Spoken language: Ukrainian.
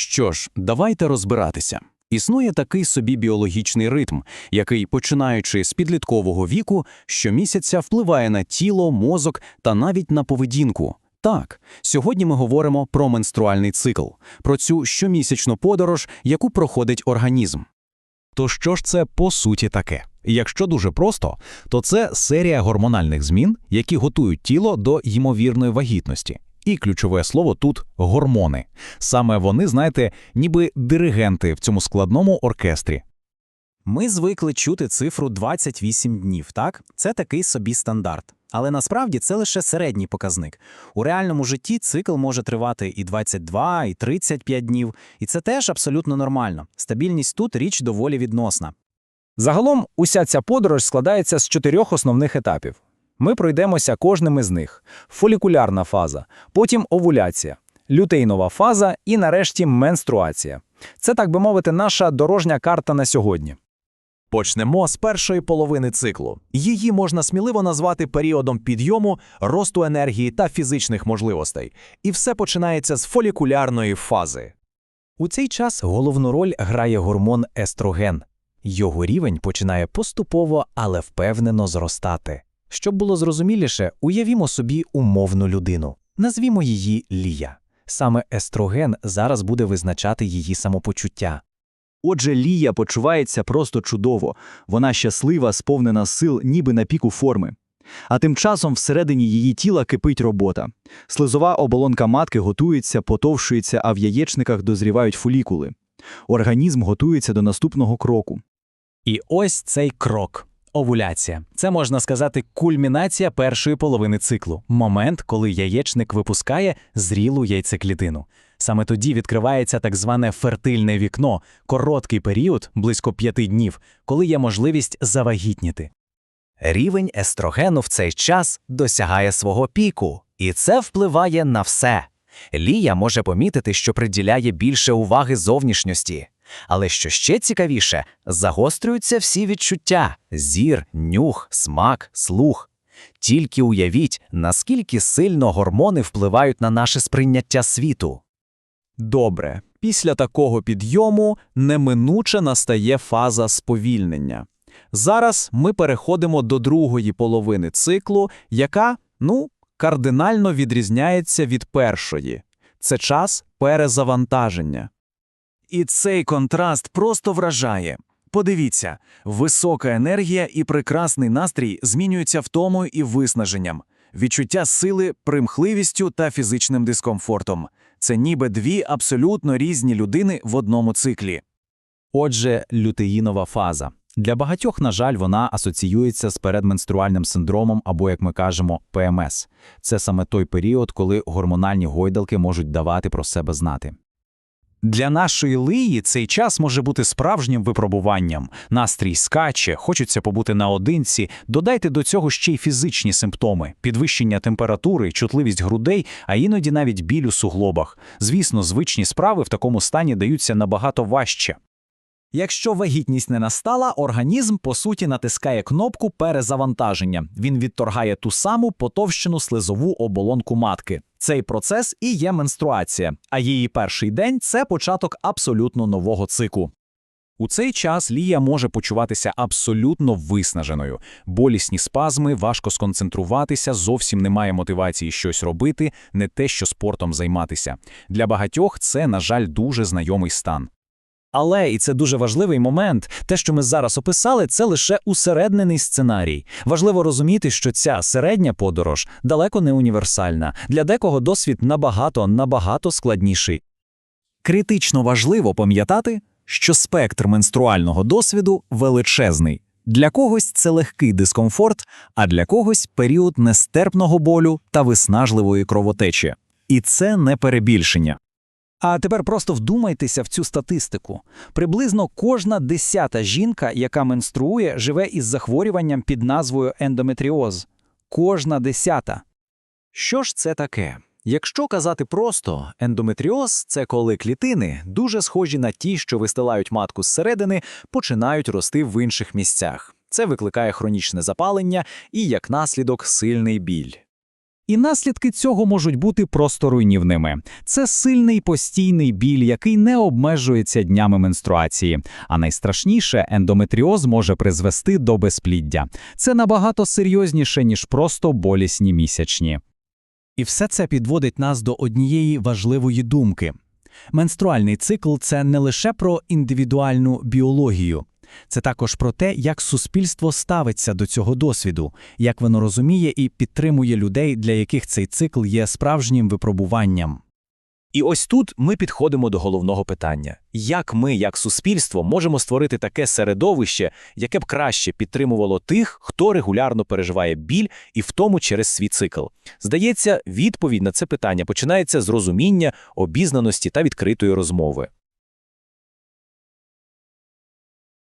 Що ж, давайте розбиратися. Існує такий собі біологічний ритм, який, починаючи з підліткового віку, щомісяця впливає на тіло, мозок та навіть на поведінку. Так, сьогодні ми говоримо про менструальний цикл, про цю щомісячну подорож, яку проходить організм. То що ж це по суті таке? Якщо дуже просто, то це серія гормональних змін, які готують тіло до ймовірної вагітності. І ключове слово тут гормони. Саме вони, знаєте, ніби диригенти в цьому складному оркестрі. Ми звикли чути цифру 28 днів, так? Це такий собі стандарт. Але насправді це лише середній показник. У реальному житті цикл може тривати і 22, і 35 днів, і це теж абсолютно нормально. Стабільність тут річ доволі відносна. Загалом, уся ця подорож складається з чотирьох основних етапів. Ми пройдемося кожним із них: фолікулярна фаза, потім овуляція, лютейнова фаза і нарешті менструація. Це, так би мовити, наша дорожня карта на сьогодні. Почнемо з першої половини циклу. Її можна сміливо назвати періодом підйому, росту енергії та фізичних можливостей. І все починається з фолікулярної фази. У цей час головну роль грає гормон естроген. Його рівень починає поступово, але впевнено зростати. Щоб було зрозуміліше, уявімо собі умовну людину. Назвімо її Лія. Саме естроген зараз буде визначати її самопочуття. Отже, Лія почувається просто чудово. Вона щаслива, сповнена сил, ніби на піку форми. А тим часом всередині її тіла кипить робота. Слизова оболонка матки готується, потовшується, а в яєчниках дозрівають фолікули. Організм готується до наступного кроку. І ось цей крок. Овуляція. Це можна сказати кульмінація першої половини циклу, момент, коли яєчник випускає зрілу яйцеклітину. Саме тоді відкривається так зване фертильне вікно, короткий період, близько п'яти днів, коли є можливість завагітніти. Рівень естрогену в цей час досягає свого піку, і це впливає на все. Лія може помітити, що приділяє більше уваги зовнішньості. Але що ще цікавіше, загострюються всі відчуття зір, нюх, смак, слух. Тільки уявіть, наскільки сильно гормони впливають на наше сприйняття світу. Добре, після такого підйому неминуче настає фаза сповільнення. Зараз ми переходимо до другої половини циклу, яка, ну, кардинально відрізняється від першої. Це час перезавантаження. І цей контраст просто вражає. Подивіться, висока енергія і прекрасний настрій змінюються втомою і виснаженням, відчуття сили, примхливістю та фізичним дискомфортом. Це ніби дві абсолютно різні людини в одному циклі. Отже, лютеїнова фаза. Для багатьох, на жаль, вона асоціюється з передменструальним синдромом або, як ми кажемо, ПМС. Це саме той період, коли гормональні гойдалки можуть давати про себе знати. Для нашої лиї цей час може бути справжнім випробуванням. Настрій скаче, хочеться побути наодинці. Додайте до цього ще й фізичні симптоми: підвищення температури, чутливість грудей, а іноді навіть біль у суглобах. Звісно, звичні справи в такому стані даються набагато важче. Якщо вагітність не настала, організм по суті натискає кнопку перезавантаження. Він відторгає ту саму потовщену слизову оболонку матки. Цей процес і є менструація, а її перший день це початок абсолютно нового циклу. У цей час Лія може почуватися абсолютно виснаженою. Болісні спазми, важко сконцентруватися, зовсім немає мотивації щось робити, не те, що спортом займатися. Для багатьох це, на жаль, дуже знайомий стан. Але і це дуже важливий момент. Те, що ми зараз описали, це лише усереднений сценарій. Важливо розуміти, що ця середня подорож далеко не універсальна. Для декого досвід набагато набагато складніший. Критично важливо пам'ятати, що спектр менструального досвіду величезний. Для когось це легкий дискомфорт, а для когось період нестерпного болю та виснажливої кровотечі. І це не перебільшення. А тепер просто вдумайтеся в цю статистику. Приблизно кожна десята жінка, яка менструує, живе із захворюванням під назвою ендометріоз. Кожна десята. Що ж це таке? Якщо казати просто, ендометріоз це коли клітини, дуже схожі на ті, що вистилають матку зсередини, починають рости в інших місцях. Це викликає хронічне запалення і, як наслідок, сильний біль. І наслідки цього можуть бути просто руйнівними. Це сильний постійний біль, який не обмежується днями менструації. А найстрашніше, ендометріоз може призвести до безпліддя. Це набагато серйозніше, ніж просто болісні місячні. І все це підводить нас до однієї важливої думки. Менструальний цикл – це не лише про індивідуальну біологію. Це також про те, як суспільство ставиться до цього досвіду, як воно розуміє і підтримує людей, для яких цей цикл є справжнім випробуванням. І ось тут ми підходимо до головного питання: як ми, як суспільство, можемо створити таке середовище, яке б краще підтримувало тих, хто регулярно переживає біль і в тому через свій цикл? Здається, відповідь на це питання починається з розуміння, обізнаності та відкритої розмови.